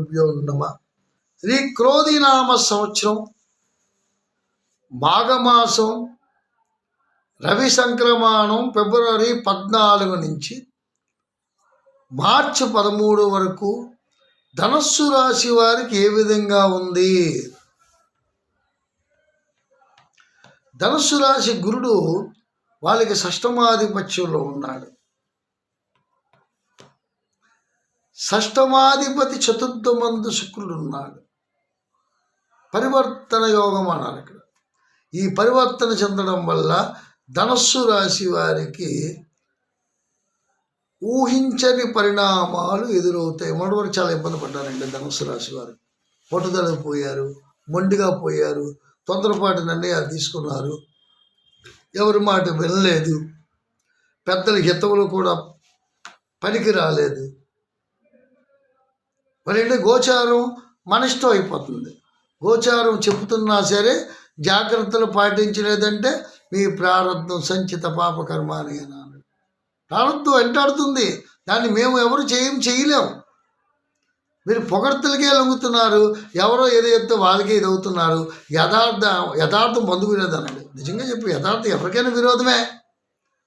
గురుభ్యో నమ శ్రీ క్రోధినామ సంవత్సరం మాఘమాసం రవి సంక్రమణం ఫిబ్రవరి పద్నాలుగు నుంచి మార్చి పదమూడు వరకు ధనస్సు రాశి వారికి ఏ విధంగా ఉంది? ధనస్సు రాశి గురుడు వాళ్ళకి షష్టమాధిపత్యంలో ఉన్నాడు. షష్టమాధిపతి చతుర్థమందు శుక్రుడు ఉన్నాడు పరివర్తన యోగం అన్నారు ఇక్కడ. ఈ పరివర్తన చెందడం వల్ల ధనస్సు రాశి వారికి ఊహించని పరిణామాలు ఎదురవుతాయి. మొదటి వరకు చాలా ఇబ్బంది పడ్డారండి ధనుసు రాశి వారు. పట్టుదలకు పోయారు మొండిగా పోయారు తొందరపాటు నిర్ణయాలు తీసుకున్నారు. ఎవరి మాట వినలేదు. పెద్దల హితములు కూడా పనికి రాలేదు. మరి గోచారం మన ఇష్టం అయిపోతుంది. గోచారం చెబుతున్నా సరే జాగ్రత్తలు పాటించలేదంటే మీ ప్రారంభం సంచిత పాపకర్మ అని అన్నాడు. ప్రారంభం వెంటాడుతుంది. దాన్ని మేము ఎవరు చేయం చేయలేము మీరు పొగడ్తలకే లొంగుతున్నారు. ఎవరో ఏదో చెప్తే వాళ్ళకే ఇది అవుతున్నారు యథార్థ యథార్థం బంధు విరోధం అన్నాడు. నిజంగా చెప్పు యథార్థం ఎవరికైనా విరోధమే.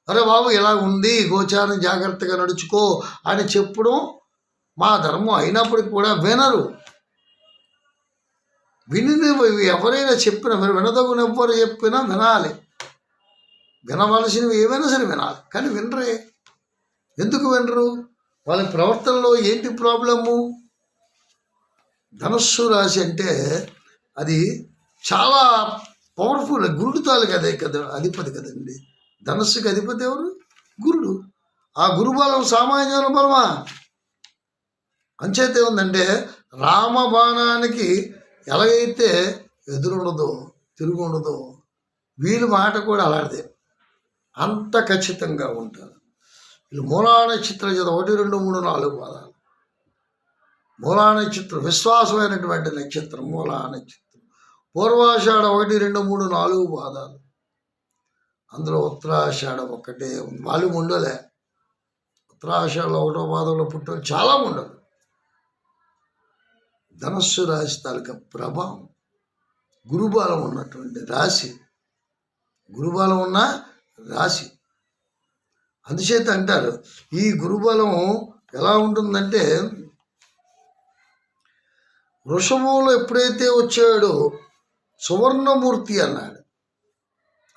అరే బాబు ఇలా ఉంది. గోచారం జాగ్రత్తగా నడుచుకో అని చెప్పడం మా ధర్మం అయినప్పటికీ కూడా వినరు. విని ఎవరైనా చెప్పినా మీరు వినదగు ఎవ్వరు చెప్పినా వినాలి. వినవలసినవి ఏమైనా సరే వినాలి. కానీ వినరే. ఎందుకు వినరు? వాళ్ళ ప్రవర్తనలో ఏంటి ప్రాబ్లము? ధనుస్సు రాశి అంటే అది చాలా పవర్ఫుల్ గురుడు తాలూకు అదే కదా అధిపతి కదండి. ధనస్సుకి అధిపతి ఎవరు? గురుడు. ఆ గురుబలం సామాన్య బలమా? అంచేత ఏముందంటే రామబాణానికి ఎలాగైతే ఎదురుండదో తిరుగుండదో. వీళ్ళ మాట కూడా అలాంటిదే. అంత ఖచ్చితంగా ఉంటారు. వీళ్ళు మూలానక్షత్ర చేత ఒకటి రెండు మూడు నాలుగు పదాలు. మూలానక్షత్రం విశ్వాసమైనటువంటి నక్షత్రం మూలానక్షత్రం పూర్వాషాఢ ఒకటి రెండు మూడు నాలుగు పాదాలు. అందులో ఉత్తరాషాఢ ఒక్కటే ఉంది. వాళ్ళు ఉండలే ఉత్తరాషాఢలో ఒకటో పాదంలో పుట్టిన చాలా ఉండదు ధనస్సు రాశి తాలూకా ప్రభావం గురుబాలం ఉన్నటువంటి రాశి. గురుబలం ఉన్న రాశి. అందుచేత అంటారు ఈ గురుబలం ఎలా ఉంటుందంటే వృషభంలో ఎప్పుడైతే వచ్చాడో సువర్ణమూర్తి అన్నాడు.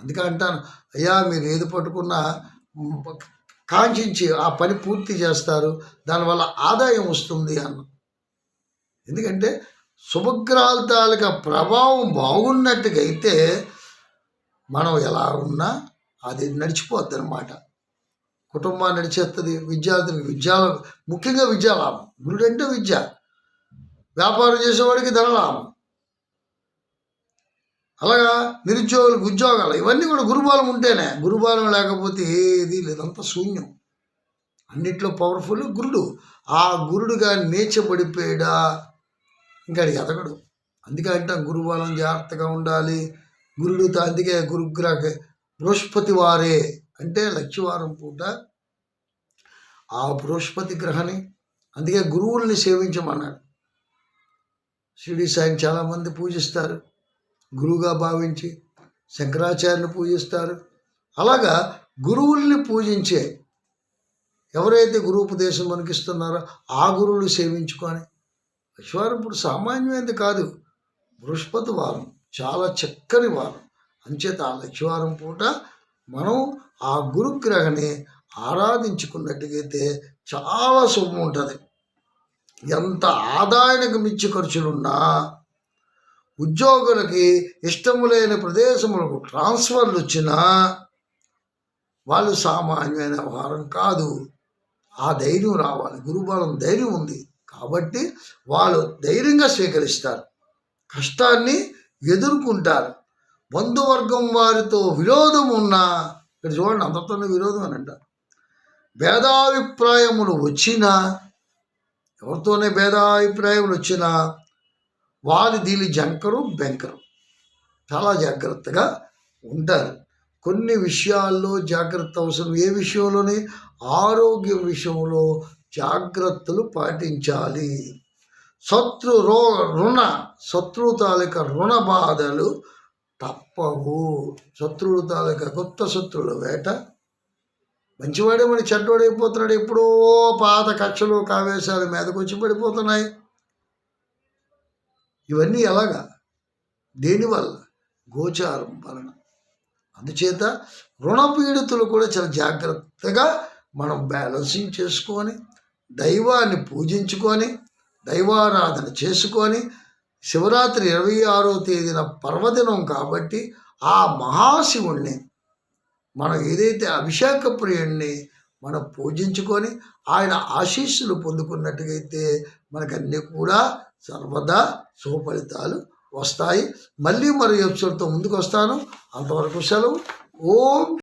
అందుకే అంటాను అయ్యా మీరు ఏది పట్టుకున్నా కాంక్షించి ఆ పని పూర్తి చేస్తారు దానివల్ల ఆదాయం వస్తుంది అన్న ఎందుకంటే శుభగ్రహాల తాలూకా ప్రభావం బాగున్నట్టుగా అయితే మనం ఎలా ఉన్నా అది నడిచిపోద్ది అనమాట కుటుంబాన్ని నడిచేస్తుంది విద్యార్థులకు విద్యా ముఖ్యంగా విద్యాలాభం గురుడు అంటే విద్య. వ్యాపారం చేసేవాడికి ధనలాభం అలాగా నిరుద్యోగులకు ఉద్యోగాలు ఇవన్నీ కూడా గురుబాలం ఉంటేనే గురుబాలం లేకపోతే ఏది లేదంతా శూన్యం. అన్నిట్లో పవర్ఫుల్ గురుడు. ఆ గురుడుగా నేర్చబడిపోయాడా ఇంకా ఎదగడు అందుకే అంటాం గురుబలం జాగ్రత్తగా ఉండాలి. గురుడు అందుకే గురుగ్రహ బృహస్పతి వారే అంటే లక్ష్యవారం పూట ఆ బృహస్పతి గ్రహని అందుకే గురువుల్ని సేవించమన్నాడు. షిరిడి సాయిని చాలామంది పూజిస్తారు. గురువుగా భావించి శంకరాచార్యని పూజిస్తారు. అలాగా గురువుల్ని పూజించే ఎవరైతే గురువుపదేశం మనకిస్తున్నారో ఆ గురువులు సేవించుకొని లక్ష్వారం ఇప్పుడు సామాన్యమైనది కాదు. బృహస్పతి వారం చాలా చక్కని వారం. అంచేత ఆ లక్ష్వారం పూట మనం ఆ గురుగ్రహని ఆరాధించుకున్నట్టుగైతే చాలా శుభం ఉంటుంది. ఎంత ఆదాయానికి మించి ఖర్చులున్నా ఉద్యోగులకి ఇష్టము లేని ప్రదేశములకు ట్రాన్స్ఫర్లు వచ్చినా వాళ్ళు సామాన్యమైన వారం కాదు. ఆ ధైర్యం రావాలి. గురుబలం ధైర్యం ఉంది. కాబట్టి వాళ్ళు ధైర్యంగా స్వీకరిస్తారు. కష్టాన్ని ఎదుర్కొంటారు. బంధువర్గం వారితో విరోధం ఉన్నా ఇక్కడ చూడండి అందరితోనే విరోధం అని అంటారు. భేదాభిప్రాయములు వచ్చినా ఎవరితోనే భేదాభిప్రాయములు వచ్చినా వారి దీని జంకరు బెంకరు. చాలా జాగ్రత్తగా ఉంటారు. కొన్ని విషయాల్లో జాగ్రత్త అవసరం. ఏ విషయంలోనే? ఆరోగ్యం విషయంలో జాగ్రత్తలు పాటించాలి. శత్రు రో రుణ శత్రుతాలూక రుణ బాధలు తప్పవు. శత్రువు తాలూకా కొత్త శత్రువుల వేట. మంచివాడే మరి చెడ్డవాడైపోతున్నాడు ఎప్పుడో పాత కక్షలు కావేశాల మీదకి వచ్చి పడిపోతున్నాయి. ఇవన్నీ ఎలాగా? దేనివల్ల? గోచారం వలన. అందుచేత రుణపీడితులు కూడా చాలా జాగ్రత్తగా మనం బ్యాలెన్సింగ్ చేసుకొని దైవాన్ని పూజించుకొని దైవారాధన చేసుకొని శివరాత్రి ఇరవై ఆరో తేదీన పర్వదినం కాబట్టి ఆ మహాశివుణ్ణి మనం ఏదైతే అభిషేక ప్రియుణ్ణి మనం పూజించుకొని ఆయన ఆశీస్సులు పొందుకున్నట్టుగైతే మనకన్నీ కూడా సర్వదా సుఫలితాలు వస్తాయి. మళ్ళీ మరో ఎపిసోడ్తో ముందుకు వస్తాను అంతవరకు సెలవు. ఓం